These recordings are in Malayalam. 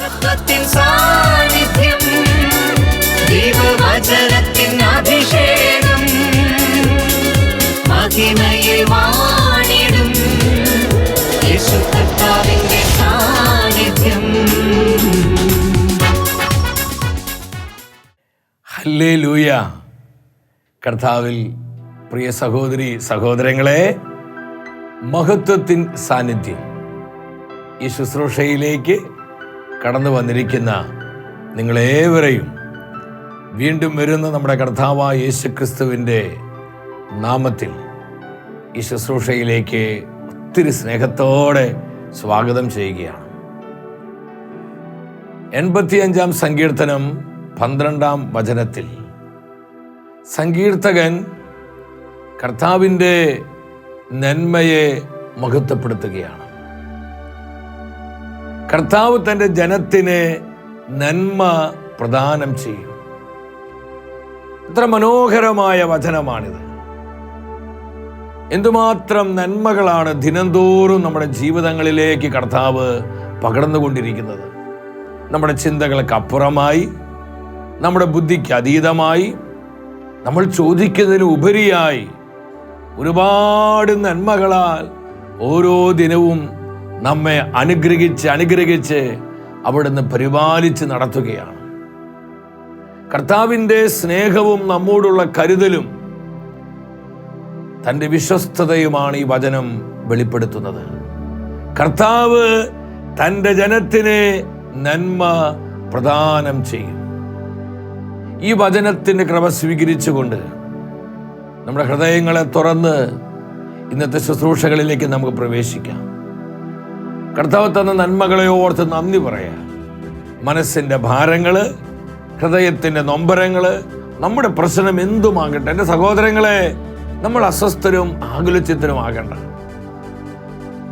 സാന്നിധ്യം വാണിടും ഹല്ലേ ലൂയ കർത്താവിൽ പ്രിയ സഹോദരി സഹോദരങ്ങളെ മഹത്വത്തിൻ സാന്നിധ്യം. ഈ ശുശ്രൂഷയിലേക്ക് കടന്നു വന്നിരിക്കുന്ന നിങ്ങളേവരെയും വീണ്ടും വരുന്ന നമ്മുടെ കർത്താവായ യേശുക്രിസ്തുവിന്റെ നാമത്തിൽ ഈ ശുശ്രൂഷയിലേക്ക് ഒത്തിരി സ്നേഹത്തോടെ സ്വാഗതം ചെയ്യുകയാണ്. എൺപത്തിയഞ്ചാം സങ്കീർത്തനം പന്ത്രണ്ടാം വചനത്തിൽ സങ്കീർത്തകൻ കർത്താവിന്റെ നന്മയെ മഹത്വപ്പെടുത്തുകയാണ്. കർത്താവ് തന്റെ ജനത്തിന് നന്മ പ്രദാനം ചെയ്യും. എത്ര മനോഹരമായ വചനമാണിത്. എന്തുമാത്രം നന്മകളാണ് ദിനംതോറും നമ്മുടെ ജീവിതങ്ങളിലേക്ക് കർത്താവ് പകർന്നുകൊണ്ടിരിക്കുന്നത്. നമ്മുടെ ചിന്തകൾക്ക് അപ്പുറമായി നമ്മുടെ ബുദ്ധിക്ക് അതീതമായി നമ്മൾ ചോദിക്കുന്നതിന് ഉപരിയായി ഒരുപാട് നന്മകളാൽ ഓരോ ദിനവും നമ്മെ അനുഗ്രഹിച്ച് അനുഗ്രഹിച്ച് അവിടുന്ന് പരിപാലിച്ച് നടത്തുകയാണ്. കർത്താവിന്റെ സ്നേഹവും നമ്മോടുള്ള കരുതലും തന്റെ വിശ്വസ്തതയുമാണ് ഈ വചനം വെളിപ്പെടുത്തുന്നത്. കർത്താവ് തന്റെ ജനത്തിന് നന്മ പ്രദാനം ചെയ്യും. ഈ വചനത്തിന്റെ ക്രമ സ്വീകരിച്ചുകൊണ്ട് നമ്മുടെ ഹൃദയങ്ങളെ തുറന്ന് ഇന്നത്തെ ശുശ്രൂഷകളിലേക്ക് നമുക്ക് പ്രവേശിക്കാം. കർത്താവ് തന്ന നന്മകളെ ഓർത്ത് നന്ദി പറയാം. മനസ്സിന്റെ ഭാരങ്ങൾ ഹൃദയത്തിന്റെ നൊമ്പരങ്ങൾ നമ്മുടെ പ്രശ്നം എന്തുമാകട്ടെ? എന്റെ സഹോദരങ്ങളെ നമ്മൾ അസ്വസ്ഥരും ആകുലച്ചിത്തരുമാകണ്ട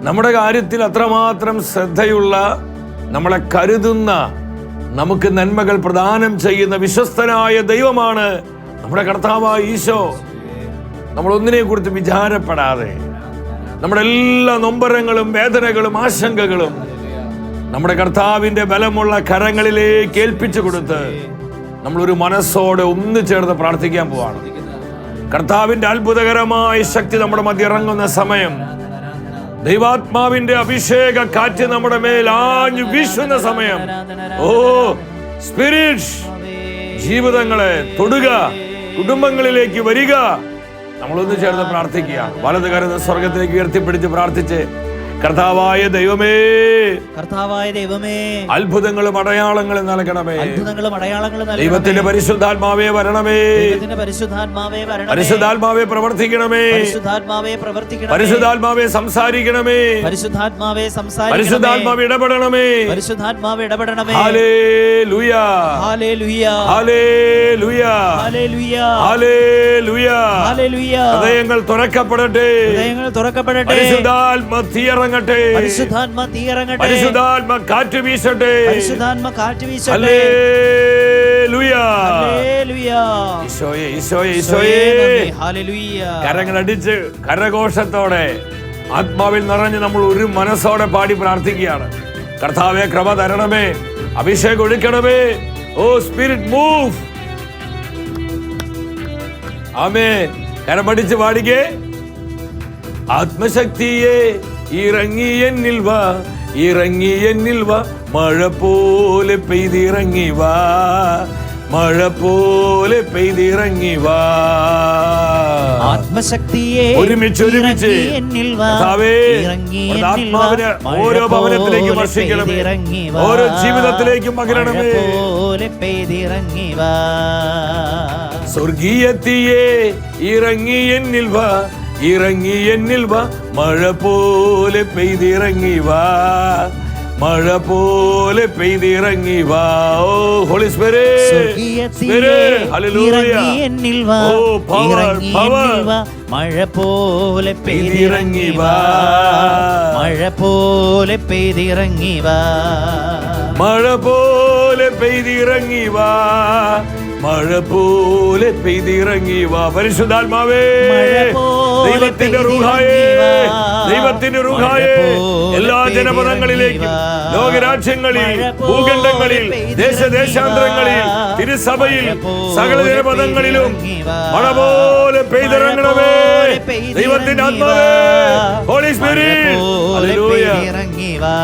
നമ്മുടെ കാര്യത്തിൽ അത്രമാത്രം ശ്രദ്ധയുള്ള നമ്മളെ കരുതുന്ന നമുക്ക് നന്മകൾ പ്രദാനം ചെയ്യുന്ന വിശ്വസ്തനായ ദൈവമാണ് നമ്മുടെ കർത്താവായ ഈശോ. നമ്മൾ ഒന്നിനെ കുറിച്ച് വിചാരപ്പെടാതെ നമ്മുടെ എല്ലാ നൊമ്പരങ്ങളും വേദനകളും ആശങ്കകളും നമ്മുടെ കർത്താവിന്റെ ബലമുള്ള കരങ്ങളിലേക്ക് ഏൽപ്പിച്ചു കൊടുത്ത് നമ്മളൊരു മനസ്സോടെ ഒന്നു ചേർന്ന് പ്രാർത്ഥിക്കാൻ പോവാണ്. കർത്താവിന്റെ അത്ഭുതകരമായ ശക്തി നമ്മുടെ മധ്യ ഇറങ്ങുന്ന സമയം. ദൈവാത്മാവിന്റെ അഭിഷേക കാറ്റ് നമ്മുടെ മേൽ ആഞ്ഞു വീശുന്ന സമയം. ഓ സ്പിരിറ്റ് ജീവിതങ്ങളെ തൊടുക കുടുംബങ്ങളിലേക്ക് വരിക നമ്മളൊന്ന് ചേർന്ന് പ്രാർത്ഥിക്കുക. വലത് കരുന്ന സ്വർഗത്തിലേക്ക് ഉയർത്തിപ്പിടിച്ച് പ്രാർത്ഥിച്ച് കർത്താവായ ദൈവമേ. കർത്താവായ ദൈവമേ. അത്ഭുതങ്ങളും അടയാളങ്ങളും നൽകണമേ. അത്ഭുതങ്ങളും അടയാളങ്ങളും. ദൈവത്തിന്റെ പരിശുദ്ധാത്മാവേ വരണമേ. പരിശുദ്ധാത്മാവേ വരണമേ. പരിശുദ്ധാത്മാവേ പ്രവർത്തിക്കണമേ. പരിശുദ്ധാത്മാവേ പ്രവർത്തിക്കണമേ. പരിശുദ്ധാത്മാവേ സംസാരിക്കണമേ. പരിശുദ്ധാത്മാവേ സംസാരിക്കണമേ. പരിശുദ്ധാത്മാവ് ഇടപെടണമേ. പരിശുദ്ധാത്മാവ് ഇടപെടണമേ. Hallelujah. Hallelujah. Hallelujah. Hallelujah. Hallelujah. Hallelujah. ഹൃദയങ്ങൾ തുറക്കപ്പെടട്ടെ. ഹൃദയങ്ങൾ തുറക്കപ്പെടട്ടെ. പരിശുദ്ധാത്മ തീയിറങ്ങട്ടെ പരിശുദ്ധാത്മ തീയിറങ്ങട്ടെ പരിശുദ്ധാത്മ കാറ്റ് വീശട്ടെ. പരിശുദ്ധാത്മ കാറ്റ് വീശട്ടെ. കരങ്ങളടിച്ച് കരഘോഷത്തോടെ ആത്മാവിൽ നിറഞ്ഞ് നമ്മൾ ഒരു മനസ്സോടെ പാടി പ്രാർത്ഥിക്കുകയാണ്. കർത്താവെ ക്രമ തരണമേ. അഭിഷേകം ഒഴിക്കണമേ. ഓ സ്പിരിറ്റ് മൂവ്. ആമേ കരമടിച്ച് പാടിക്കേ. ആത്മശക്തിയെ ഇറങ്ങി എന്നിൽ വാ ഇറങ്ങി എന്നിൽ വാ മഴ പോലെ പെയ്തിറങ്ങി വാ മഴ പോലെ പെയ്തിറങ്ങി വാ ആത്മശക്തിയെ ഒരുമിച്ച് ഒരുമിച്ച് ഇറങ്ങി ഇറങ്ങി. ആത്മാവിനെ ഓരോ ഭവനത്തിലേക്ക് വർഷിക്കണം വർഷിക്കണമേ. ഓരോ ജീവിതത്തിലേക്കും പകരണമേ. പോലെ പെയ്തിറങ്ങി വാ സ്വർഗീയത്തിയെ ഇറങ്ങി എന്നിൽ വാ ഇറങ്ങി എന്നിൽ വാ. മഴ പോലെ പെയ്തിറങ്ങി വാ. മഴ പോലെ പെയ്തിറങ്ങി വാ. ഓ ഹോളി ഇറങ്ങി എന്നിൽ വാ. ഓ എന്നിൽ വാ. മഴ പോലെ പെയ്തിറങ്ങി വാ. മഴ പോലെ പെയ്തിറങ്ങി വാ. മഴ പോലെ പെയ്തിറങ്ങി വാ. മഴ പോലെ പെയ്തിറങ്ങി വാ. പരിശുദ്ധാത്മാവേ ദൈവത്തിന്റെ റൂഹായേ ദൈവത്തിന്റെ റൂഹായേ എല്ലാ ജനപദങ്ങളിലേക്കും. ലോകരാജ്യങ്ങളിൽ ഭൂഖണ്ഡങ്ങളിൽ ദേശദേശാന്തരങ്ങളിൽ തിരുസഭയിൽ സകല ജനപദങ്ങളിലും മഴ പോലെ പെയ്തിറങ്ങണമേ ദൈവത്തിന്റെ. ആത്മാവേ ഹോളി മഴ സ്പിരിറ്റ് പോലെ ഹല്ലേലൂയ പെയ്തിറങ്ങി വാ.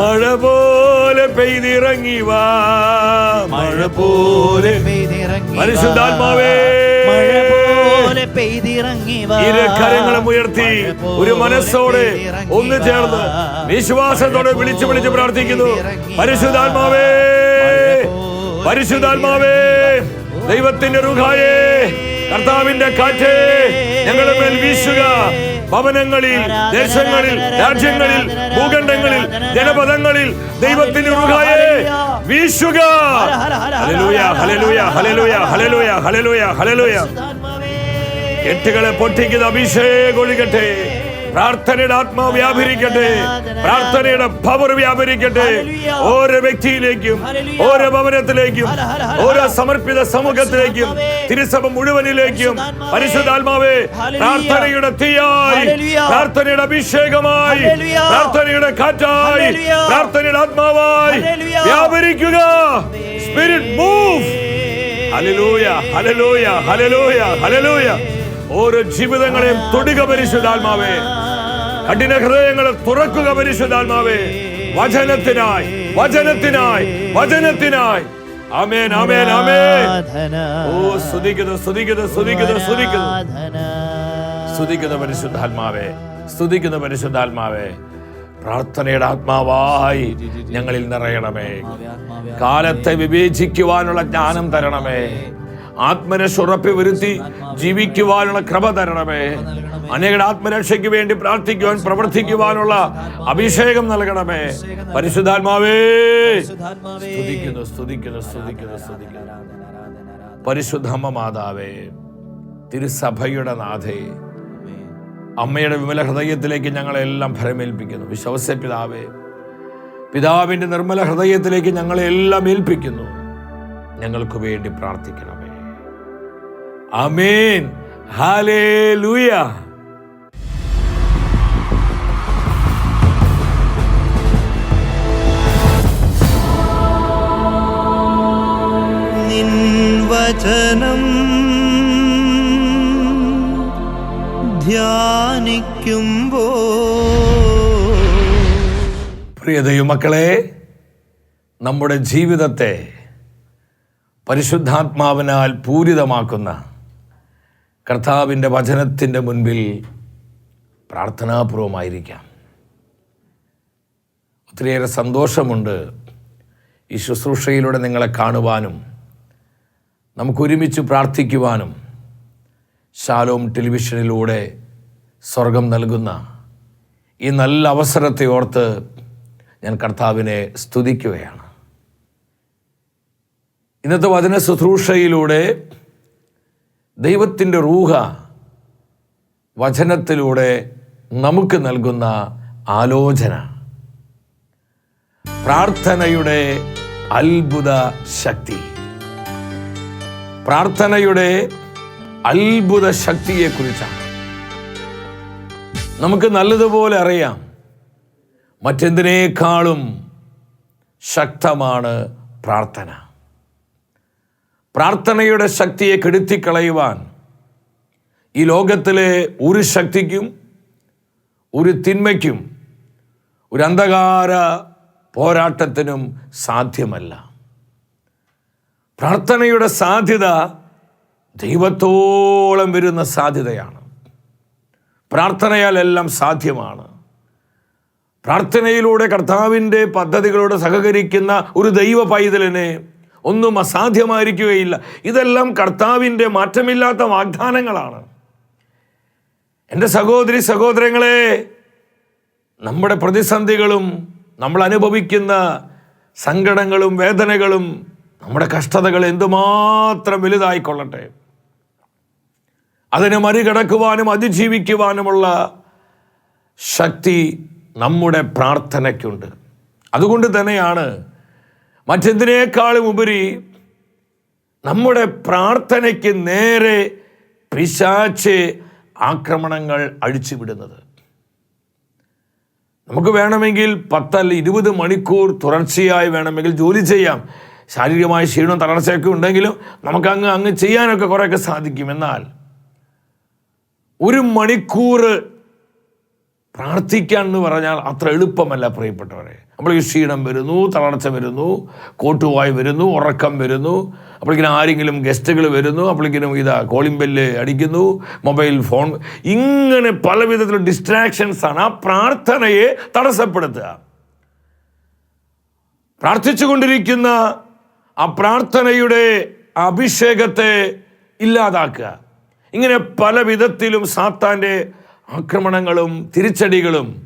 മഴ പോലെ പെയ്തിറങ്ങി വാ. പോലെ. പരിശുദ്ധാത്മാവേ. മഴ പോലെ പെയ്തിറങ്ങി കരങ്ങളും ഉയർത്തി ഒരു മനസ്സോടെ ഒന്ന്. ചേർന്ന് വിശ്വാസത്തോടെ വിളിച്ചു വിളിച്ച് പ്രാർത്ഥിക്കുന്നു. പരിശുദ്ധാത്മാവേ പരിശുദ്ധാത്മാവേ ദൈവത്തിന്റെ റുഹായേ കർത്താവിന്റെ കാറ്റ് ഞങ്ങളുടെ മേൽ വീശുക ഭവനങ്ങളിൽ ദേശങ്ങളിൽ രാജ്യങ്ങളിൽ ഭൂഖണ്ഡങ്ങളിൽ ജനപദങ്ങളിൽ ദൈവത്തിന്റെ റുഹായേ വീശുക. കെട്ടുകളെ പൊട്ടിക്കുന്ന അഭിഷേകം ഒഴുകട്ടെ പ്രാർത്ഥനയുടെ ആത്മാവ് വ്യാപരിക്കട്ടെ പ്രാർത്ഥനയുടെ പവർ വ്യാപരിക്കട്ടെ. ഓരോ വ്യക്തിയിലേക്കും ഓരോ ഭവനത്തിലേക്കും ഓരോ സമർപ്പിത സമൂഹത്തിലേക്കും തിരുസഭ മുഴുവനിലേക്കും പരിശുദ്ധാത്മാവേ. പ്രാർത്ഥനയുടെ തീയായി പ്രാർത്ഥനയുടെ അഭിഷേകമായി പ്രാർത്ഥനയുടെ കാറ്റായി പ്രാർത്ഥനയുടെ ആത്മാവായി വ്യാപരിക്കുക. സ്പിരിറ്റ് മൂവ് ഹലലൂയ ഹലലൂയ ഹലലൂയ ഹലലൂയ ഓരോ ജീവിതങ്ങളെയും തൊടുക പരിശുദ്ധാത്മാവേ. കഠിന ഹൃദയങ്ങളെ തുറക്കുക പരിശുദ്ധാത്മാവേ. വചനത്തിനായി വചനത്തിനായി വചനത്തിനായി. ആമേൻ ആമേൻ ആമേൻ. ഓ സ്തുതിക്കുന്നു സ്തുതിക്കുന്നു സ്തുതിക്കുന്നു സ്തുതിക്കുന്നു. ആരാധന. സ്തുതിക്കുന്ന പരിശുദ്ധാത്മാവേ സ്തുതിക്കുന്ന പരിശുദ്ധാത്മാവേ. പ്രാർത്ഥനയുടെ ആത്മാവായി ഞങ്ങളിൽ നിറയണമേ. കാലത്തെ വിവേചിക്കുവാനുള്ള ജ്ഞാനം തരണമേ. ആത്മരക്ഷുറപ്പി വരുത്തി ജീവിക്കുവാനുള്ള ക്രമ തരണമേ. അനേകയുടെ ആത്മരക്ഷയ്ക്ക് വേണ്ടി പ്രാർത്ഥിക്കുവാൻ പ്രവർത്തിക്കുവാനുള്ള അഭിഷേകം നൽകണമേ. പരിശുദ്ധാത്മാവേ സ്തുതിക്കുന്നു സ്തുതിക്കുന്നു സ്തുതിക്കുന്നു സ്തുതിക്കുന്നു. പരിശുദ്ധമ്മ മാതാവേ തിരുസഭയുടെ നാഥേ അമ്മയുടെ വിമല ഹൃദയത്തിലേക്ക് ഞങ്ങളെല്ലാം ഭരമേൽപ്പിക്കുന്നു. വിശ്വസ പിതാവേ പിതാവിന്റെ നിർമ്മല ഹൃദയത്തിലേക്ക് ഞങ്ങളെല്ലാം ഏൽപ്പിക്കുന്നു. ഞങ്ങൾക്ക് വേണ്ടി പ്രാർത്ഥിക്കണമേ. അമേൻ ഹാലേലൂയ വചനം ധ്യാനിക്കുമ്പോ പ്രിയ ദൈവമക്കളെ നമ്മുടെ ജീവിതത്തെ പരിശുദ്ധാത്മാവിനാൽ പൂരിതമാക്കുന്ന കർത്താവിന്റെ വചനത്തിന്റെ മുൻപിൽ പ്രാർത്ഥനാപൂർവമായിരിക്കാം. ഒത്തിരിയേറെ സന്തോഷമുണ്ട് ഈ ശുശ്രൂഷയിലൂടെ നിങ്ങളെ കാണുവാനും നമുക്കൊരുമിച്ച് പ്രാർത്ഥിക്കുവാനും ശാലോം ടെലിവിഷനിലൂടെ സ്വർഗം നൽകുന്ന ഈ നല്ല അവസരത്തെ ഓർത്ത് ഞാൻ കർത്താവിനെ സ്തുതിക്കുകയാണ്. ഇന്നത്തെ വചന ശുശ്രൂഷയിലൂടെ ദൈവത്തിന്റെ റൂഹ വചനത്തിലൂടെ നമുക്ക് നൽകുന്ന ആലോചന. പ്രാർത്ഥനയുടെ അത്ഭുത ശക്തി. പ്രാർത്ഥനയുടെ അത്ഭുത ശക്തിയെക്കുറിച്ചാണ്. നമുക്ക് നല്ലതുപോലെ അറിയാം മറ്റെന്തിനേക്കാളും ശക്തമാണ് പ്രാർത്ഥന. പ്രാർത്ഥനയുടെ ശക്തിയെ കെടുത്തിക്കളയുവാൻ ഈ ലോകത്തിലെ ഒരു ശക്തിക്കും ഒരു തിന്മയ്ക്കും ഒരു അന്ധകാര പോരാട്ടത്തിനും സാധ്യമല്ല. പ്രാർത്ഥനയുടെ സാധ്യത ദൈവത്തോളം വരുന്ന സാധ്യതയാണ്. പ്രാർത്ഥനയാൽ എല്ലാം സാധ്യമാണ്. പ്രാർത്ഥനയിലൂടെ കർത്താവിന്റെ പദ്ധതികളോട് സഹകരിക്കുന്ന ഒരു ദൈവ പൈതലിനെ ഒന്നും അസാധ്യമായിരിക്കുകയില്ല. ഇതെല്ലാം കർത്താവിന്റെ മാറ്റമില്ലാത്ത വാഗ്ദാനങ്ങളാണ്. എന്റെ സഹോദരി സഹോദരങ്ങളെ നമ്മുടെ പ്രതിസന്ധികളും നമ്മൾ അനുഭവിക്കുന്ന സങ്കടങ്ങളും വേദനകളും നമ്മുടെ കഷ്ടതകൾ എന്തുമാത്രം വലുതായിക്കൊള്ളട്ടെ. അതിനെ മറികടക്കുവാനും അതിജീവിക്കുവാനുമുള്ള ശക്തി നമ്മുടെ പ്രാർത്ഥനയ്ക്കുണ്ട്. അതുകൊണ്ട് തന്നെയാണ് മറ്റെന്തിനേക്കാളും ഉപരി നമ്മുടെ പ്രാർത്ഥനയ്ക്ക് നേരെ പിശാച്ച് ആക്രമണങ്ങൾ അഴിച്ചുവിടുന്നത്. നമുക്ക് വേണമെങ്കിൽ പത്തല്ല ഇരുപത് മണിക്കൂർ തുടർച്ചയായി വേണമെങ്കിൽ ജോലി ചെയ്യാം. ശാരീരികമായ ക്ഷീണവും തളർച്ചയൊക്കെ ഉണ്ടെങ്കിലും നമുക്ക് അങ്ങ് അങ്ങ് ചെയ്യാനൊക്കെ കുറേയൊക്കെ സാധിക്കും. എന്നാൽ ഒരു മണിക്കൂർ പ്രാർത്ഥിക്കാൻ എന്ന് പറഞ്ഞാൽ അത്ര എളുപ്പമല്ല പ്രിയപ്പെട്ടവരെ. ഈ ക്ഷീണം വരുന്നു തളർച്ച വരുന്നു കോട്ടുവായി വരുന്നു ഉറക്കം വരുന്നു. അപ്പോഴേക്കിനും ആരെങ്കിലും ഗസ്റ്റുകൾ വരുന്നു അപ്പോഴേക്കിനും ഇതാ കോളിംഗ് ബെല്ല് അടിക്കുന്നു മൊബൈൽ ഫോൺ ഇങ്ങനെ പല വിധത്തിലുള്ള ഡിസ്ട്രാക്ഷൻസാണ് ആ പ്രാർത്ഥനയെ തടസ്സപ്പെടുത്തുക. പ്രാർത്ഥിച്ചുകൊണ്ടിരിക്കുന്ന ആ പ്രാർത്ഥനയുടെ അഭിഷേകത്തെ ഇല്ലാതാക്കുക. ഇങ്ങനെ പല വിധത്തിലും സാത്താന്റെ ആക്രമണങ്ങളും തിരിച്ചടികളും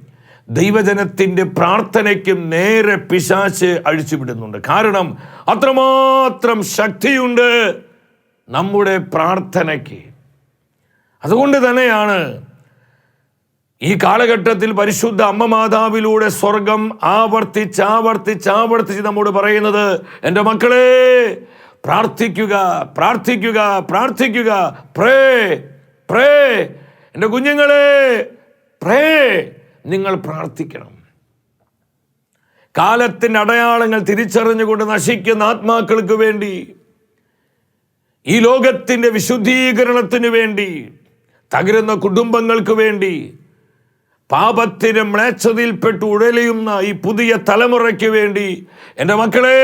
ദൈവജനത്തിന്റെ പ്രാർത്ഥനയ്ക്കും നേരെ പിശാച്ച് അഴിച്ചുവിടുന്നുണ്ട്. കാരണം അത്രമാത്രം ശക്തിയുണ്ട് നമ്മുടെ പ്രാർത്ഥനയ്ക്ക്. അതുകൊണ്ട് തന്നെയാണ് ഈ കാലഘട്ടത്തിൽ പരിശുദ്ധ അമ്മ മാതാവിലൂടെ സ്വർഗം ആവർത്തിച്ച് ആവർത്തിച്ച് ആവർത്തിച്ച് നമ്മോട് പറയുന്നത് എന്റെ മക്കളെ പ്രാർത്ഥിക്കുക പ്രാർത്ഥിക്കുക പ്രാർത്ഥിക്കുക. Pray pray. എന്റെ കുഞ്ഞുങ്ങളെ പ്രേ. നിങ്ങൾ പ്രാർത്ഥിക്കണം. കാലത്തിന്റെ അടയാളങ്ങൾ തിരിച്ചറിഞ്ഞുകൊണ്ട് നശിക്കുന്ന ആത്മാക്കൾക്ക് വേണ്ടി ഈ ലോകത്തിന്റെ വിശുദ്ധീകരണത്തിന് വേണ്ടി തകരുന്ന കുടുംബങ്ങൾക്ക് വേണ്ടി പാപത്തിന് മ്ലേച്ഛതയിൽപ്പെട്ട് ഉഴലിയുന്ന ഈ പുതിയ തലമുറയ്ക്ക് വേണ്ടി എന്റെ മക്കളെ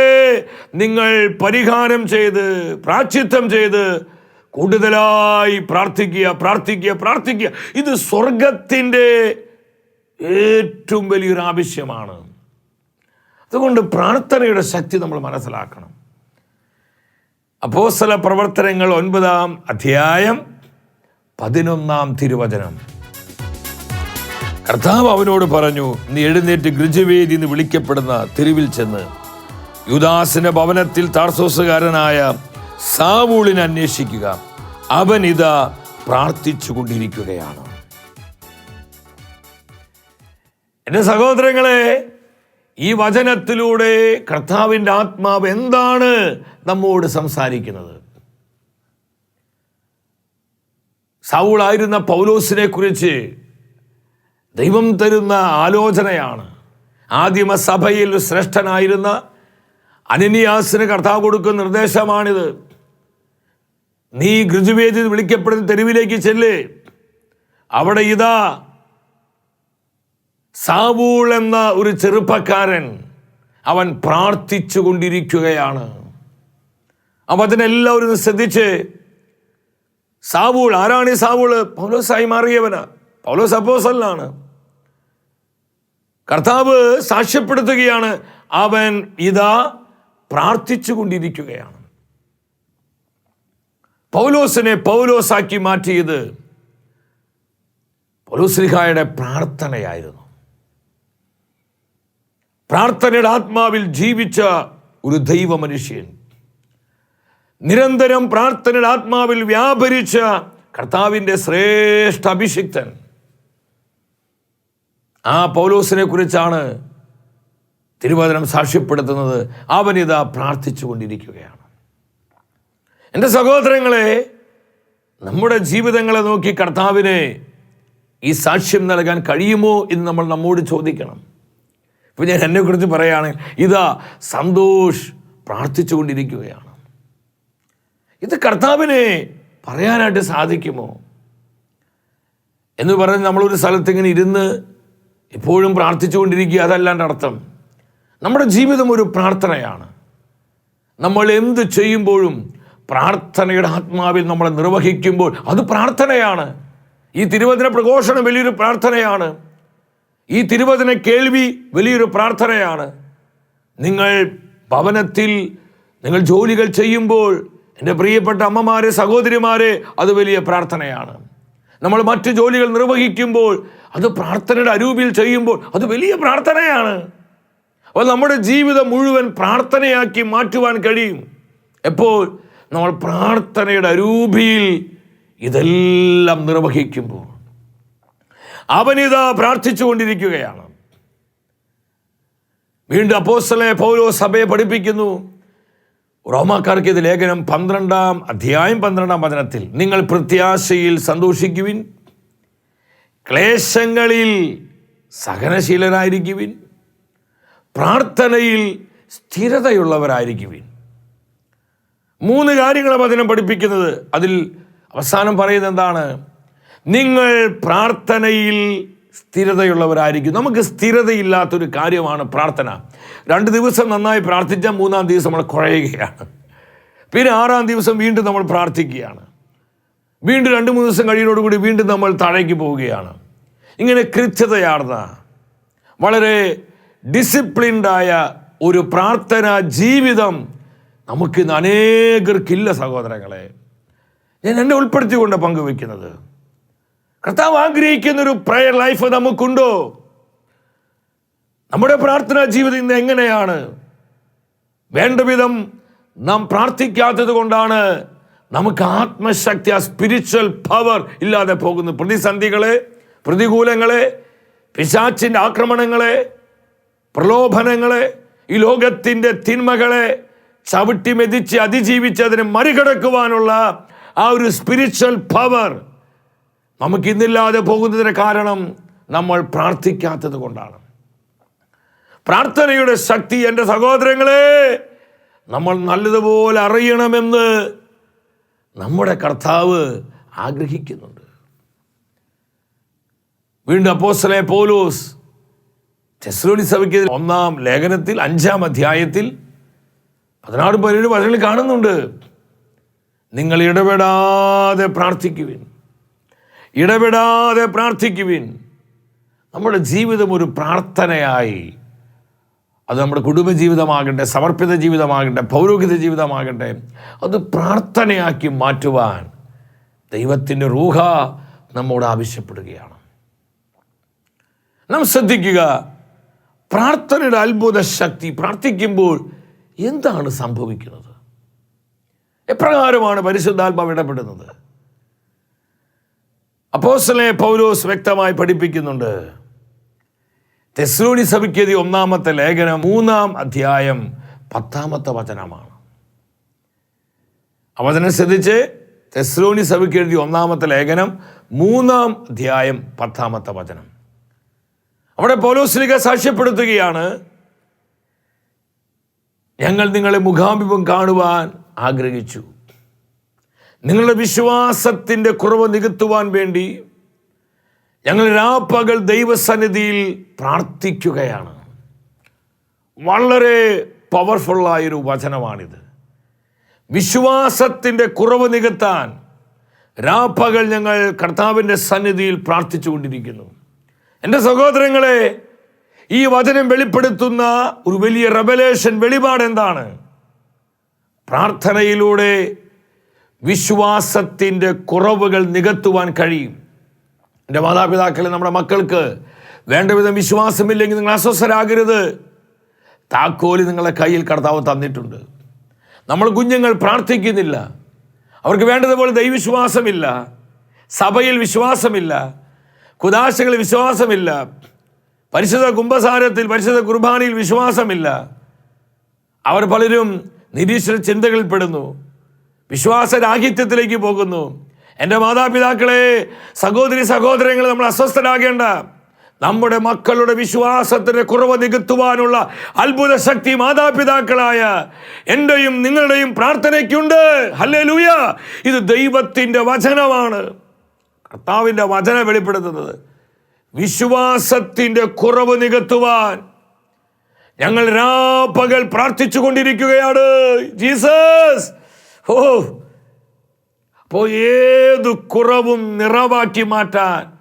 നിങ്ങൾ പരിഹാരം ചെയ്ത് പ്രാച്ചിത്വം ചെയ്ത് കൂടുതലായി പ്രാർത്ഥിക്കുക പ്രാർത്ഥിക്കുക പ്രാർത്ഥിക്കുക. ഇത് സ്വർഗത്തിന്റെ ഏറ്റവും വലിയൊരു ആവശ്യമാണ്. അതുകൊണ്ട് പ്രാർത്ഥനയുടെ ശക്തി നമ്മൾ മനസ്സിലാക്കണം. അപ്പോസ്തല പ്രവർത്തനങ്ങൾ ഒൻപതാം അധ്യായം പതിനൊന്നാം തിരുവചനം. കർത്താവ് അവനോട് പറഞ്ഞു നീ എഴുന്നേറ്റ് ഗൃജവേദി എന്ന് വിളിക്കപ്പെടുന്ന തെരുവിൽ ചെന്ന് യുദാസിന്റെ ഭവനത്തിൽ താർസോസുകാരനായ സാവൂളിനെ അന്വേഷിക്കുക. അവൻ ഇതാ പ്രാർത്ഥിച്ചു കൊണ്ടിരിക്കുകയാണ് എന്റെ സഹോദരങ്ങളെ ഈ വചനത്തിലൂടെ കർത്താവിന്റെ ആത്മാവ് എന്താണ് നമ്മോട് സംസാരിക്കുന്നത്? സൗളായിരുന്ന പൗലോസിനെ കുറിച്ച് ദൈവം തരുന്ന ആലോചനയാണ്. ആദിമ സഭയിൽ ശ്രേഷ്ഠനായിരുന്ന അനനിയാസിന് കർത്താവ് കൊടുക്കുന്ന നിർദ്ദേശമാണിത്. നീ ഗൃജുവേദി വിളിക്കപ്പെടുന്ന തെരുവിലേക്ക് ചെല്ലേ. അവിടെ ഇതാ സാവൂൾ എന്ന ഒരു ചെറുപ്പക്കാരൻ അവൻ പ്രാർത്ഥിച്ചു കൊണ്ടിരിക്കുകയാണ്. അപ്പം അതിനെല്ലാവരും ശ്രദ്ധിച്ച് സാവൂൾ ആരാണ് ഈ സാവൂൾ പൗലോസായി മാറിയവനാ. പൗലോസ് അപ്പോസലാണ് കർത്താവ് സാക്ഷ്യപ്പെടുത്തുകയാണ് അവൻ ഇതാ പ്രാർത്ഥിച്ചു കൊണ്ടിരിക്കുകയാണ്. പൗലോസിനെ പൗലോസാക്കി മാറ്റിയത് പൗലോസ്ലിഹായുടെ പ്രാർത്ഥനയായിരുന്നു. പ്രാർത്ഥനയുടെ ആത്മാവിൽ ജീവിച്ച ഒരു ദൈവ മനുഷ്യൻ നിരന്തരം പ്രാർത്ഥനയുടെ ആത്മാവിൽ വ്യാപരിച്ച കർത്താവിന്റെ ശ്രേഷ്ഠ അഭിഷിക്തൻ. ആ പൗലോസിനെ കുറിച്ചാണ് തിരുവചനം സാക്ഷ്യപ്പെടുത്തുന്നത്. അവനിത പ്രാർത്ഥിച്ചു കൊണ്ടിരിക്കുകയാണ്. എന്റെ സഹോദരങ്ങളെ നമ്മുടെ ജീവിതങ്ങളെ നോക്കി കർത്താവിനെ ഈ സാക്ഷ്യം നൽകാൻ കഴിയുമോ എന്ന് നമ്മൾ നമ്മോട് ചോദിക്കണം. ഇപ്പം ഞാൻ എന്നെക്കുറിച്ച് പറയുകയാണെങ്കിൽ ഇതാ സന്തോഷ് പ്രാർത്ഥിച്ചുകൊണ്ടിരിക്കുകയാണ്. ഇത് കർത്താവിനെ പറയാനായിട്ട് സാധിക്കുമോ? എന്ന് പറഞ്ഞ് നമ്മളൊരു സ്ഥലത്ത് ഇങ്ങനെ ഇരുന്ന് എപ്പോഴും പ്രാർത്ഥിച്ചുകൊണ്ടിരിക്കുക അതല്ലാണ്ട് അർത്ഥം നമ്മുടെ ജീവിതം ഒരു പ്രാർത്ഥനയാണ്. നമ്മൾ എന്ത് ചെയ്യുമ്പോഴും പ്രാർത്ഥനയുടെ ആത്മാവിൽ നമ്മളെ നിർവഹിക്കുമ്പോൾ അത് പ്രാർത്ഥനയാണ്. ഈ തിരുവചന പ്രഘോഷണം വലിയൊരു പ്രാർത്ഥനയാണ്. ഈ തിരുവചന കേൾവി വലിയൊരു പ്രാർത്ഥനയാണ്. നിങ്ങൾ ഭവനത്തിൽ നിങ്ങൾ ജോലികൾ ചെയ്യുമ്പോൾ എന്റെ പ്രിയപ്പെട്ട അമ്മമാരെ സഹോദരിമാരെ അത് വലിയ പ്രാർത്ഥനയാണ്. നമ്മൾ മറ്റു ജോലികൾ നിർവഹിക്കുമ്പോൾ അത് പ്രാർത്ഥനയുടെ അരൂപിൽ ചെയ്യുമ്പോൾ അത് വലിയ പ്രാർത്ഥനയാണ്. അപ്പോൾ നമ്മുടെ ജീവിതം മുഴുവൻ പ്രാർത്ഥനയാക്കി മാറ്റുവാൻ കഴിയും. എപ്പോൾ? നമ്മൾ പ്രാർത്ഥനയുടെ അരൂപിയിൽ ഇതെല്ലാം നിർവഹിക്കുമ്പോൾ. അവനിതാ പ്രാർത്ഥിച്ചുകൊണ്ടിരിക്കുകയാണ്. വീണ്ടും അപ്പോസ്റ്റലെ പൗലോ സഭയെ പഠിപ്പിക്കുന്നു. റോമാക്കാർക്ക് ഇത് ലേഖനം പന്ത്രണ്ടാം അധ്യായം പന്ത്രണ്ടാം വചനത്തിൽ നിങ്ങൾ പ്രത്യാശയിൽ സന്തോഷിക്കുവിൻ ക്ലേശങ്ങളിൽ സഹനശീലരായിരിക്കുവിൻ പ്രാർത്ഥനയിൽ സ്ഥിരതയുള്ളവരായിരിക്കുവിൻ. മൂന്ന് കാര്യങ്ങളാണ് വചനം പഠിപ്പിക്കുന്നത്. അതിൽ അവസാനം പറയുന്നത് എന്താണ്? നിങ്ങൾ പ്രാർത്ഥനയിൽ സ്ഥിരതയുള്ളവരായിരിക്കും. നമുക്ക് സ്ഥിരതയില്ലാത്തൊരു കാര്യമാണ് പ്രാർത്ഥന. രണ്ട് ദിവസം നന്നായി പ്രാർത്ഥിച്ചാൽ മൂന്നാം ദിവസം നമ്മൾ കുഴയുകയാണ്. പിന്നെ ആറാം ദിവസം വീണ്ടും നമ്മൾ പ്രാർത്ഥിക്കുകയാണ്. വീണ്ടും രണ്ട് മൂന്ന് ദിവസം കഴിയുന്നതോടുകൂടി വീണ്ടും നമ്മൾ താഴേക്ക് പോവുകയാണ്. ഇങ്ങനെ കൃത്യതയാർന്ന വളരെ ഡിസിപ്ലിൻഡായ ഒരു പ്രാർത്ഥന ജീവിതം നമുക്കിന്ന് അനേകർക്കില്ല സഹോദരങ്ങളെ. ഞാൻ എന്നെ ഉൾപ്പെടുത്തിക്കൊണ്ട് പങ്കുവെക്കുന്നത് കർത്താവ് ആഗ്രഹിക്കുന്ന ഒരു പ്രയർ ലൈഫ് നമുക്കുണ്ടോ? നമ്മുടെ പ്രാർത്ഥനാ ജീവിതം ഇന്ന് എങ്ങനെയാണ്? വേണ്ട വിധം നാം പ്രാർത്ഥിക്കാത്തത് കൊണ്ടാണ് നമുക്ക് ആത്മശക്തി ആ സ്പിരിച്വൽ പവർ ഇല്ലാതെ പോകുന്നത്. പ്രതിസന്ധികളെ പ്രതികൂലങ്ങളെ പിശാച്ചിന്റെ ആക്രമണങ്ങളെ പ്രലോഭനങ്ങളെ ഈ ലോകത്തിന്റെ തിന്മകളെ ചവിട്ടി മെതിച്ച് അതിജീവിച്ച് അതിനെ മറികടക്കുവാനുള്ള ആ ഒരു സ്പിരിച്വൽ പവർ നമുക്ക് ഇന്നില്ലാതെ പോകുന്നതിന് കാരണം നമ്മൾ പ്രാർത്ഥിക്കാത്തത് കൊണ്ടാണ്. പ്രാർത്ഥനയുടെ ശക്തി എന്റെ സഹോദരങ്ങളെ നമ്മൾ നല്ലതുപോലെ അറിയണമെന്ന് നമ്മുടെ കർത്താവ് ആഗ്രഹിക്കുന്നുണ്ട്. വീണ്ടും അപ്പോസ്തലനായ പോലൂസ് തെസ്ലോനി സഭയ്ക്ക് ഒന്നാം ലേഖനത്തിൽ അഞ്ചാം അധ്യായത്തിൽ പതിനാറ് പതിനേഴ് വചനങ്ങളിൽ കാണുന്നുണ്ട്. നിങ്ങൾ ഇടപെടാതെ പ്രാർത്ഥിക്കുവിൻ. ഇടപെടാതെ പ്രാർത്ഥിക്കുവിൻ. നമ്മുടെ ജീവിതം ഒരു പ്രാർത്ഥനയായി. അത് നമ്മുടെ കുടുംബജീവിതമാകട്ടെ സമർപ്പിത ജീവിതമാകട്ടെ പൗരോഹിത ജീവിതമാകട്ടെ അത് പ്രാർത്ഥനയാക്കി മാറ്റുവാൻ ദൈവത്തിന്റെ റൂഹ നമ്മോട് ആവശ്യപ്പെടുകയാണ്. നാം ശ്രദ്ധിക്കുക പ്രാർത്ഥനയുടെ അത്ഭുത ശക്തി പ്രാർത്ഥിക്കുമ്പോൾ എന്താണ് സംഭവിക്കുന്നത്? എപ്രകാരമാണ് പരിശുദ്ധാത്മാവ് ഇടപെടുന്നത്? അപ്പോസ്തലനെ പൗലോസ് വ്യക്തമായി പഠിപ്പിക്കുന്നുണ്ട്. തെസ്ലോണി സഭയ്ക്കെതി ഒന്നാമത്തെ ലേഖനം മൂന്നാം അധ്യായം പത്താമത്തെ വചനമാണ്. ആ വചനം ശ്രദ്ധിച്ച് തെസ്ലോണി സഭയ്ക്ക് ഒന്നാമത്തെ ലേഖനം മൂന്നാം അധ്യായം പത്താമത്തെ വചനം. അവിടെ പൗലോസ്ലിക സാക്ഷ്യപ്പെടുത്തുകയാണ് ഞങ്ങൾ നിങ്ങളെ മുഖാഭിമുഖം കാണുവാൻ ആഗ്രഹിച്ചു. നിങ്ങളുടെ വിശ്വാസത്തിന്റെ കുറവ് നികത്തുവാൻ വേണ്ടി ഞങ്ങൾ രാപ്പകൽ ദൈവസന്നിധിയിൽ പ്രാർത്ഥിക്കുകയാണ്. വളരെ പവർഫുള്ളായൊരു വചനമാണിത്. വിശ്വാസത്തിന്റെ കുറവ് നികത്താൻ രാപ്പകൽ ഞങ്ങൾ കർത്താവിന്റെ സന്നിധിയിൽ പ്രാർത്ഥിച്ചു കൊണ്ടിരിക്കുന്നു എന്റെ സഹോദരങ്ങളെ ഈ വചനം വെളിപ്പെടുത്തുന്ന ഒരു വലിയ റെവലേഷൻ വെളിപാട് എന്താണ്? പ്രാർത്ഥനയിലൂടെ വിശ്വാസത്തിന്റെ കുറവുകൾ നികത്തുവാൻ കഴിയും. എന്റെ മാതാപിതാക്കളെ നമ്മുടെ മക്കൾക്ക് വേണ്ട വിധം വിശ്വാസമില്ലെങ്കിൽ നിങ്ങൾ അസ്വസ്ഥരാകരുത്. താക്കോൽ നിങ്ങളെ കയ്യിൽ കർത്താവ് തന്നിട്ടുണ്ട്. നമ്മൾ കുഞ്ഞുങ്ങൾ പ്രാർത്ഥിക്കുന്നില്ല. അവർക്ക് വേണ്ടതുപോലെ ദൈവവിശ്വാസമില്ല. സഭയിൽ വിശ്വാസമില്ല. കുദാശകളിൽ വിശ്വാസമില്ല. പരിശുദ്ധ കുംഭസാരത്തിൽ പരിശുദ്ധ കുർബാനയിൽ വിശ്വാസമില്ല. അവർ പലരും നിരീശ്വര ചിന്തകളിൽപ്പെടുന്നു. വിശ്വാസരാഹിത്യത്തിലേക്ക് പോകുന്നു. എന്റെ മാതാപിതാക്കളെ സഹോദരി സഹോദരങ്ങൾ നമ്മൾ അസ്വസ്ഥരാകേണ്ട. നമ്മുടെ മക്കളുടെ വിശ്വാസത്തിന് കുറവ് നികത്തുവാനുള്ള അത്ഭുത ശക്തി മാതാപിതാക്കളായ എന്റെയും നിങ്ങളുടെയും പ്രാർത്ഥനയ്ക്കുണ്ട്. ഹല്ലേ ലൂയ ഇത് ദൈവത്തിന്റെ വചനമാണ്. കർത്താവിന്റെ വചന വെളിപ്പെടുത്തുന്നത്. വിശ്വാസത്തിന്റെ കുറവ് നികത്തുവാൻ. ഞങ്ങൾ രാപ്പകൽ പ്രാർത്ഥിച്ചു കൊണ്ടിരിക്കുകയാണ് ജീസസ് ഓ അപ്പോൾ ഏത് കുറവും നിറവാക്കി മാറ്റാൻ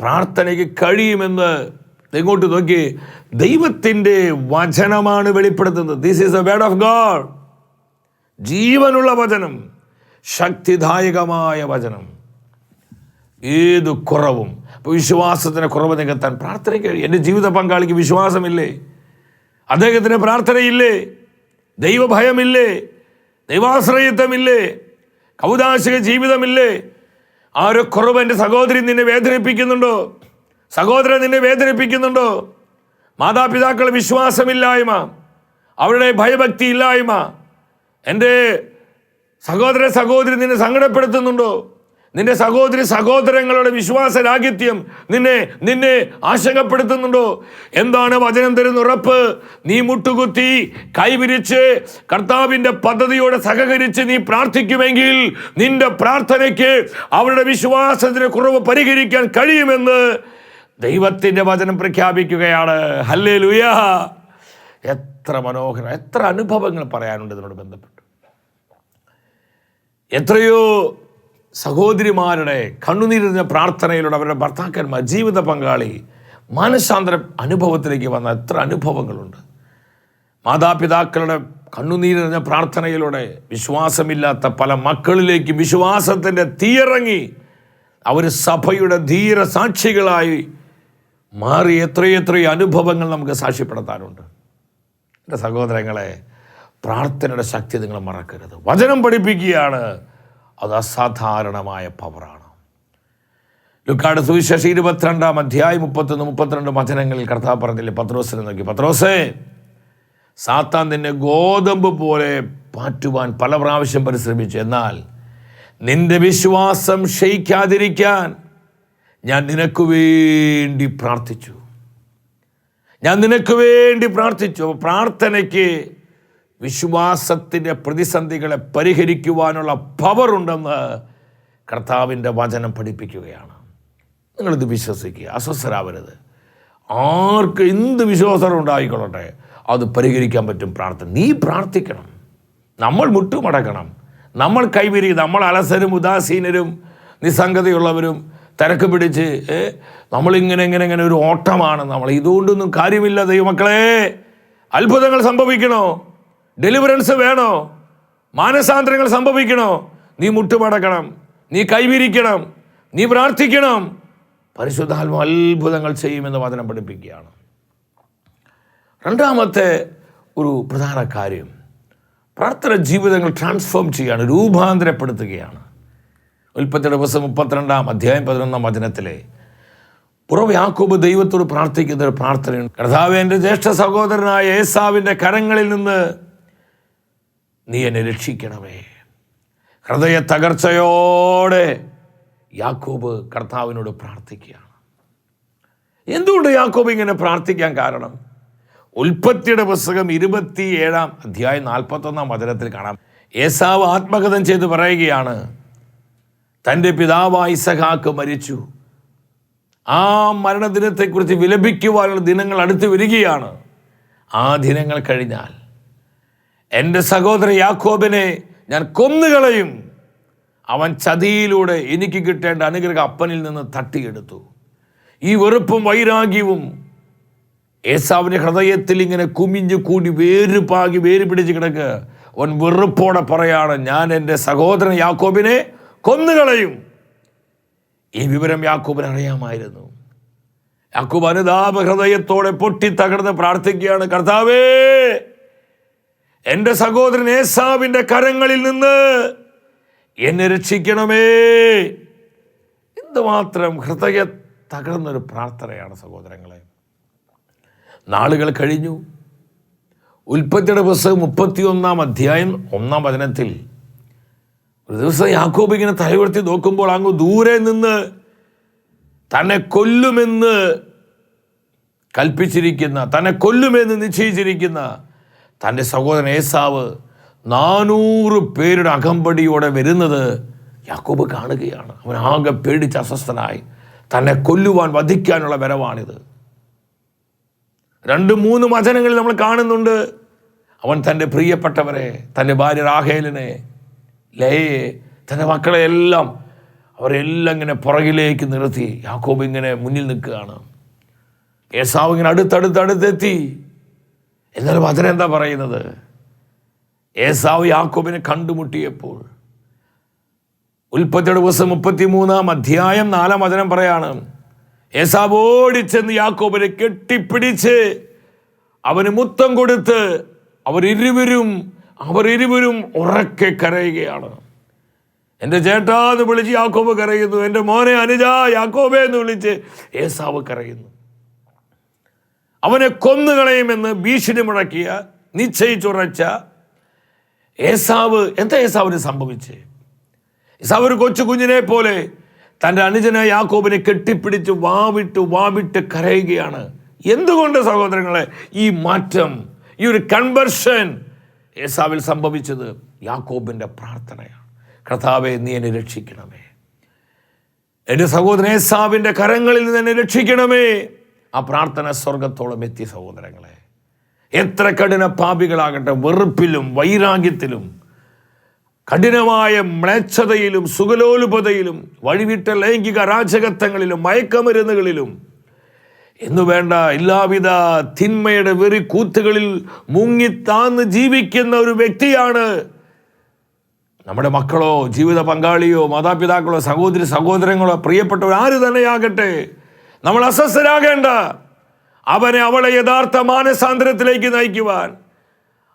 പ്രാർത്ഥനയ്ക്ക് കഴിയുമെന്ന് ഇങ്ങോട്ട് നോക്കി. ദൈവത്തിന്റെ വചനമാണ് വെളിപ്പെടുത്തുന്നത്. This is a word of God ജീവനുള്ള വചനം ശക്തിദായകമായ വചനം. ഏത് കുറവും? ഇപ്പോൾ വിശ്വാസത്തിന് കുറവ് നികത്താൻ പ്രാർത്ഥനയ്ക്ക് കഴിയും. എന്റെ ജീവിത പങ്കാളിക്ക് വിശ്വാസമില്ലേ? അദ്ദേഹത്തിന് പ്രാർത്ഥനയില്ലേ? ദൈവഭയമില്ലേ? ദൈവാശ്രയത്വമില്ലേ? കൗതാശിക ജീവിതമില്ലേ? ആരോ കുറവ് എന്റെ സഹോദരി നിന്നെ വേദനിപ്പിക്കുന്നുണ്ടോ? സഹോദരൻ നിന്നെ വേദനിപ്പിക്കുന്നുണ്ടോ? മാതാപിതാക്കളുടെ വിശ്വാസമില്ലായ്മ അവരുടെ ഭയഭക്തി ഇല്ലായ്മ എന്റെ സഹോദര സഹോദരി നിന്നെ സങ്കടപ്പെടുത്തുന്നുണ്ടോ? നിന്റെ സഹോദരി സഹോദരങ്ങളുടെ വിശ്വാസ രാഹിത്യം നിന്നെ നിന്നെ ആശങ്കപ്പെടുത്തുന്നുണ്ടോ? എന്താണ് വചനം തരുന്ന ഉറപ്പ്? നീ മുട്ടുകുത്തി കൈവിരിച്ച് കർത്താവിന്റെ പദ്ധതിയോടെ സഹകരിച്ച് നീ പ്രാർത്ഥിക്കുമെങ്കിൽ നിന്റെ പ്രാർത്ഥനയ്ക്ക് അവരുടെ വിശ്വാസത്തിന് കുറവ് പരിഹരിക്കാൻ കഴിയുമെന്ന് ദൈവത്തിന്റെ വചനം പ്രഖ്യാപിക്കുകയാണ്. ഹല്ലേ ലുയാ എത്ര മനോഹരം എത്ര അനുഭവങ്ങൾ പറയാനുണ്ട് ഇതിനോട് ബന്ധപ്പെട്ട്. എത്രയോ സഹോദരിമാരുടെ കണ്ണുനീരിഞ്ഞ പ്രാർത്ഥനയിലൂടെ അവരുടെ ഭർത്താക്കന്മാർ ജീവിത പങ്കാളി മാനസാന്തര അനുഭവത്തിലേക്ക് വന്ന എത്ര അനുഭവങ്ങളുണ്ട്. മാതാപിതാക്കളുടെ കണ്ണുനീരിഞ്ഞ പ്രാർത്ഥനയിലൂടെ വിശ്വാസമില്ലാത്ത പല മക്കളിലേക്ക് വിശ്വാസത്തിന്റെ തീയിറങ്ങി അവർ സഭയുടെ ധീര സാക്ഷികളായി മാറി എത്രയെത്രയോ അനുഭവങ്ങൾ നമുക്ക് സാക്ഷ്യപ്പെടുത്താനുണ്ട് എന്റെ സഹോദരങ്ങളെ പ്രാർത്ഥനയുടെ ശക്തി നിങ്ങൾ മറക്കരുത്. വചനം പഠിപ്പിക്കുകയാണ്. അത് അസാധാരണമായ പവറാണ്. ലുക്കാട് സുവിശേഷം ഇരുപത്തിരണ്ടാം അധ്യായം മുപ്പത്തൊന്ന് മുപ്പത്തിരണ്ട് വചനങ്ങളിൽ കർത്താവ് പറഞ്ഞില്ലേ? പത്രോസിനെ നോക്കി. പത്രോസേ സാത്താൻ നിന്നെ ഗോതമ്പ് പോലെ പാറ്റുവാൻ പല പ്രാവശ്യം പരിശ്രമിച്ചു. എന്നാൽ നിന്റെ വിശ്വാസം ക്ഷയിക്കാതിരിക്കാൻ ഞാൻ നിനക്ക് വേണ്ടി പ്രാർത്ഥിച്ചു. ഞാൻ നിനക്ക് വേണ്ടി പ്രാർത്ഥിച്ചു. പ്രാർത്ഥനയ്ക്ക് വിശ്വാസത്തിന്റെ പ്രതിസന്ധികളെ പരിഹരിക്കുവാനുള്ള പവറുണ്ടെന്ന് കർത്താവിന്റെ വചനം പഠിപ്പിക്കുകയാണ്. നിങ്ങളിത് വിശ്വസിക്കുക. അസ്വസ്ഥരാവരുത്. ആർക്ക് എന്ത് വിശ്വാസം ഉണ്ടായിക്കൊള്ളട്ടെ അത് പരിഹരിക്കാൻ പറ്റും പ്രാർത്ഥന. നീ പ്രാർത്ഥിക്കണം. നമ്മൾ മുട്ടുമടക്കണം. നമ്മൾ കൈവിരി നമ്മൾ അലസരും ഉദാസീനരും നിസ്സംഗതയുള്ളവരും തിരക്ക് പിടിച്ച് നമ്മളിങ്ങനെ ഇങ്ങനെ ഇങ്ങനെ ഒരു ഓട്ടമാണ്. നമ്മൾ ഇതുകൊണ്ടൊന്നും കാര്യമില്ല ദൈവമക്കളെ. അത്ഭുതങ്ങൾ സംഭവിക്കണോ? ഡെലിവറൻസ് വേണോ? മാനസാന്തരങ്ങൾ സംഭവിക്കണോ? നീ മുട്ടുമടക്കണം. നീ കൈവിരിക്കണം. നീ പ്രാർത്ഥിക്കണം. പരിശുദ്ധാത്മ അത്ഭുതങ്ങൾ ചെയ്യുമെന്ന് വചനം പഠിപ്പിക്കുകയാണ്. രണ്ടാമത്തെ ഒരു പ്രധാന കാര്യം പ്രാർത്ഥന ജീവിതങ്ങൾ ട്രാൻസ്ഫോം ചെയ്യുകയാണ് രൂപാന്തരപ്പെടുത്തുകയാണ്. ഉൽപ്പത്തിയുടെ ദിവസം മുപ്പത്തിരണ്ടാം അധ്യായം പതിനൊന്നാം വചനത്തിലെ പുറവ് യാക്കോബ് ദൈവത്തോട് പ്രാർത്ഥിക്കുന്ന ഒരു പ്രാർത്ഥനയുണ്ട്. കർത്താവ് എന്റെ ജ്യേഷ്ഠ സഹോദരനായ ഏസാവിന്റെ കരങ്ങളിൽ നിന്ന് നീ എന്നെ രക്ഷിക്കണമേ. ഹൃദയ തകർച്ചയോടെ യാക്കോബ് കർത്താവിനോട് പ്രാർത്ഥിക്കുകയാണ്. എന്തുകൊണ്ട് യാക്കോബ് ഇങ്ങനെ പ്രാർത്ഥിക്കാൻ കാരണം? ഉൽപ്പത്തിയുടെ പുസ്തകം ഇരുപത്തി ഏഴാം അധ്യായം നാൽപ്പത്തൊന്നാം വചനത്തിൽ കാണാം. ഏസാവ് ആത്മകഥം ചെയ്ത് പറയുകയാണ് തന്റെ പിതാവായ ഇസഹാക്ക് മരിച്ചു. ആ മരണദിനത്തെക്കുറിച്ച് വിലപിക്കുവാനുള്ള ദിനങ്ങൾ അടുത്ത് വരികയാണ്. ആ ദിനങ്ങൾ കഴിഞ്ഞാൽ എന്റെ സഹോദര യാക്കോബിനെ ഞാൻ കൊന്നുകളയും. അവൻ ചതിയിലൂടെ എനിക്ക് കിട്ടേണ്ട അനുഗ്രഹം അപ്പനിൽ നിന്ന് തട്ടിയെടുത്തു. ഈ വെറുപ്പും വൈരാഗ്യവും ഏസാവിന്റെ ഹൃദയത്തിൽ ഇങ്ങനെ കുമിഞ്ഞു കൂടി വേര് പാകി വേര് പിടിച്ച് കിടക്ക്. അവൻ വെറുപ്പോടെ പറയാണ് ഞാൻ എന്റെ സഹോദരൻ യാക്കോബിനെ കൊന്നുകളയും. ഈ വിവരം യാക്കോബിന് അറിയാമായിരുന്നു. യാക്കോബ് അനുതാപ ഹൃദയത്തോടെ പൊട്ടി തകർന്ന് പ്രാർത്ഥിക്കുകയാണ് കർത്താവേ എന്റെ സഹോദരൻ ഏസാവിന്റെ കരങ്ങളിൽ നിന്ന് എന്നെ രക്ഷിക്കണമേ. എന്തുമാത്രം ഹൃദയ തകർന്നൊരു പ്രാർത്ഥനയാണ് സഹോദരങ്ങളെ. നാളുകൾ കഴിഞ്ഞു. ഉൽപ്പത്തിയുടെ പുസ്തകം മുപ്പത്തിയൊന്നാം അധ്യായം ഒന്നാം വചനത്തിൽ ഒരു ദിവസം യാക്കോബ് ഇങ്ങനെ തലയുയർത്തി നോക്കുമ്പോൾ അങ്ങ് ദൂരെ നിന്ന് തന്നെ കൊല്ലുമെന്ന് കൽപ്പിച്ചിരിക്കുന്ന തന്നെ കൊല്ലുമെന്ന് നിശ്ചയിച്ചിരിക്കുന്ന തന്റെ സഹോദരൻ ഏസാവ് നാനൂറ് പേരുടെ അകമ്പടിയോടെ വരുന്നത് യാക്കോബ് കാണുകയാണ്. അവൻ ആകെ പേടിച്ച് അസ്വസ്ഥനായി. തന്നെ കൊല്ലുവാൻ വധിക്കാനുള്ള വരവാണിത്. രണ്ട് മൂന്ന് വചനങ്ങളിൽ നമ്മൾ കാണുന്നുണ്ട്. അവൻ തന്റെ പ്രിയപ്പെട്ടവരെ തന്റെ ഭാര്യ റാഹേലിനെ ലയയെ തന്റെ മക്കളെ എല്ലാം അവരെല്ലാം ഇങ്ങനെ പുറകിലേക്ക് നിർത്തി. യാക്കോബ് ഇങ്ങനെ മുന്നിൽ നിൽക്കുകയാണ്. ഏസാവ് ഇങ്ങനെ അടുത്തടുത്തടുത്തെത്തി എന്നാൽ അതിനെന്താ പറയുന്നത്? ഏസാവ് യാക്കോബിനെ കണ്ടുമുട്ടിയപ്പോൾ ഉൽപ്പത്തിയുടെ ദിവസം മുപ്പത്തിമൂന്നാം അധ്യായം നാലാം വചനം പറയാണ് ഏസാവ് ഓടിച്ചെന്ന് യാക്കോബിനെ കെട്ടിപ്പിടിച്ച് അവന് മുത്തം കൊടുത്ത് അവരിരുവരും അവരിരുവരും ഉറക്കെ കരയുകയാണ്. എന്റെ ചേട്ടാ എന്ന് വിളിച്ച് യാക്കോബ് കരയുന്നു എന്റെ മോനെ അനുജ യാക്കോബെ എന്ന് വിളിച്ച് ഏസാവ് കരയുന്നു. അവനെ കൊന്നുകളയുമെന്ന് ഭീഷണി മുഴക്കിയ നിശ്ചയിച്ചുറച്ച ഏസാവ് എന്താ ഏസാവിന് സംഭവിച്ചേ? ഏസാവ് ഒരു കൊച്ചു കുഞ്ഞിനെ പോലെ തന്റെ അനുജനായ യാക്കോബിനെ കെട്ടിപ്പിടിച്ച് വാവിട്ട് വാവിട്ട് കരയുകയാണ്. എന്തുകൊണ്ട് സഹോദരങ്ങളെ ഈ മാറ്റം ഈ ഒരു കൺവെർഷൻ ഏസാവിൽ സംഭവിച്ചത്? യാക്കോബിന്റെ പ്രാർത്ഥനയാണ്. കർത്താവെ നീ എന്നെ രക്ഷിക്കണമേ. എന്റെ സഹോദരൻ ഏസാവിന്റെ കരങ്ങളിൽ നിന്ന് എന്നെ രക്ഷിക്കണമേ. ആ പ്രാർത്ഥന സ്വർഗത്തോളം എത്തി സഹോദരങ്ങളെ. എത്ര കഠിന പാപികളാകട്ടെ വെറുപ്പിലും വൈരാഗ്യത്തിലും കഠിനമായ മ്ലേച്ഛതയിലും സുഖലോലുപതയിലും വഴിവിട്ട ലൈംഗിക അരാജകത്വങ്ങളിലും മയക്കമരുന്നുകളിലും എന്നു വേണ്ട എല്ലാവിധ തിന്മയുടെ വെറി കൂത്തുകളിൽ മുങ്ങിത്താന്ന് ജീവിക്കുന്ന ഒരു വ്യക്തിയാണ് നമ്മുടെ മക്കളോ ജീവിത പങ്കാളിയോ മാതാപിതാക്കളോ സഹോദരി സഹോദരങ്ങളോ പ്രിയപ്പെട്ടവർ ആര് തന്നെയാകട്ടെ നമ്മൾ അസ്വസ്ഥരാകേണ്ട. അവനെ അവളെ യഥാർത്ഥ മാനസാന്തരത്തിലേക്ക് നയിക്കുവാൻ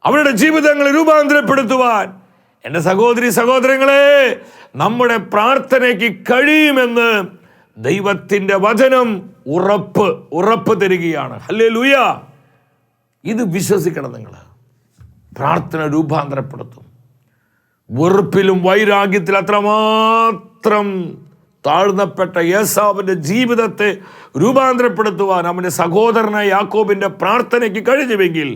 അവരുടെ ജീവിതങ്ങളെ രൂപാന്തരപ്പെടുത്തുവാൻ. എന്റെ സഹോദരി സഹോദരങ്ങളെ നമ്മുടെ പ്രാർത്ഥനയ്ക്ക് കഴിയുമെന്ന് ദൈവത്തിന്റെ വചനം ഉറപ്പ് ഉറപ്പ് തരികയാണ്. അല്ലേ ലൂയ ഇത് വിശ്വസിക്കണം നിങ്ങൾ പ്രാർത്ഥന രൂപാന്തരപ്പെടുത്തും. വെറുപ്പിലും വൈരാഗ്യത്തിൽ അത്രമാത്രം താഴ്ന്നപ്പെട്ട യേസാവിന്റെ ജീവിതത്തെ രൂപാന്തരപ്പെടുത്തുവാൻ അവന്റെ സഹോദരനായ യാക്കോബിന്റെ പ്രാർത്ഥനയ്ക്ക് കഴിഞ്ഞുവെങ്കിൽ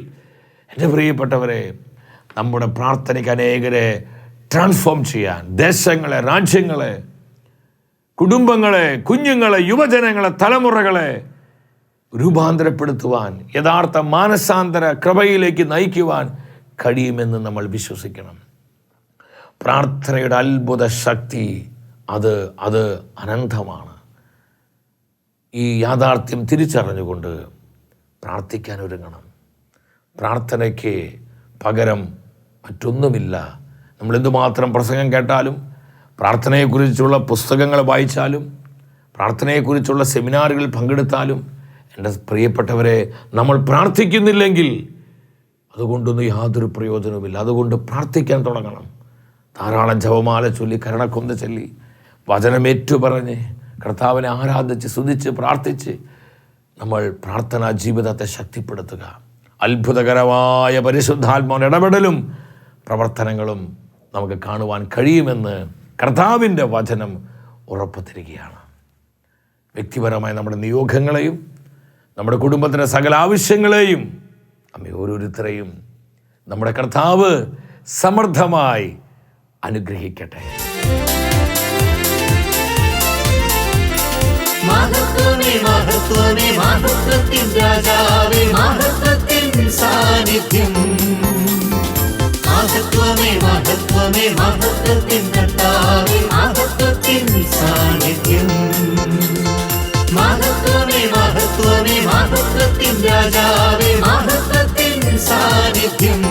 എന്റെ പ്രിയപ്പെട്ടവരെ നമ്മുടെ പ്രാർത്ഥനയ്ക്ക് അനേകരെ ട്രാൻസ്ഫോം ചെയ്യാൻ ദേശങ്ങളെ രാജ്യങ്ങളെ കുടുംബങ്ങളെ കുഞ്ഞുങ്ങളെ യുവജനങ്ങളെ തലമുറകളെ രൂപാന്തരപ്പെടുത്തുവാൻ യഥാർത്ഥ മാനസാന്തര കൃപയിലേക്ക് നയിക്കുവാൻ കഴിയുമെന്ന് നമ്മൾ വിശ്വസിക്കണം. പ്രാർത്ഥനയുടെ അത്ഭുത ശക്തി അത് അത് അനന്തമാണ്. ഈ യാഥാർത്ഥ്യം തിരിച്ചറിഞ്ഞുകൊണ്ട് പ്രാർത്ഥിക്കാൻ ഒരുങ്ങണം. പ്രാർത്ഥനയ്ക്ക് പകരം മറ്റൊന്നുമില്ല. നമ്മൾ എന്തുമാത്രം പ്രസംഗം കേട്ടാലും പ്രാർത്ഥനയെക്കുറിച്ചുള്ള പുസ്തകങ്ങൾ വായിച്ചാലും പ്രാർത്ഥനയെക്കുറിച്ചുള്ള സെമിനാറുകളിൽ പങ്കെടുത്താലും എന്റെ പ്രിയപ്പെട്ടവരെ നമ്മൾ പ്രാർത്ഥിക്കുന്നില്ലെങ്കിൽ അതുകൊണ്ടൊന്നും യാതൊരു പ്രയോജനവുമില്ല. അതുകൊണ്ട് പ്രാർത്ഥിക്കാൻ തുടങ്ങണം. ധാരാളം ജപമാല ചൊല്ലി കരണക്കൊന്ത ചൊല്ലി വചനമേറ്റു പറഞ്ഞ് കർത്താവിനെ ആരാധിച്ച് സ്തുതിച്ച് പ്രാർത്ഥിച്ച് നമ്മൾ പ്രാർത്ഥനാ ജീവിതത്തെ ശക്തിപ്പെടുത്തുക. അത്ഭുതകരമായ പരിശുദ്ധാത്മാവിന്റെ ഇടപെടലും പ്രവർത്തനങ്ങളും നമുക്ക് കാണുവാൻ കഴിയുമെന്ന് കർത്താവിന്റെ വചനം ഉറപ്പു തരികയാണ് വ്യക്തിപരമായ നമ്മുടെ നിയോഗങ്ങളെയും നമ്മുടെ കുടുംബത്തിന്റെ സകല ആവശ്യങ്ങളെയും നമ്മെ ഓരോരുത്തരെയും നമ്മുടെ കർത്താവ് സമർത്ഥമായി അനുഗ്രഹിക്കട്ടെ. മഹത്വമേ മഹത്വത്തിൻ രാജാവേ മഹത്വത്തിൻ സാന്നിധ്യം മഹത്വമേ മഹത്വമേ മഹത്വത്തിൻ കർത്താവേ മഹത്വത്തിൻ സാന്നിധ്യം മഹത്വമേ മഹത്വമേ മഹത്വത്തിൻ രാജാവേ മഹത്വത്തിൻ സാന്നിധ്യം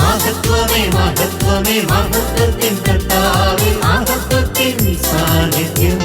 മഹത്വമേ മഹത്വമേ മഹത്വത്തിൻ കർത്താവേ മഹത്വത്തിൻ സാന്നിധ്യം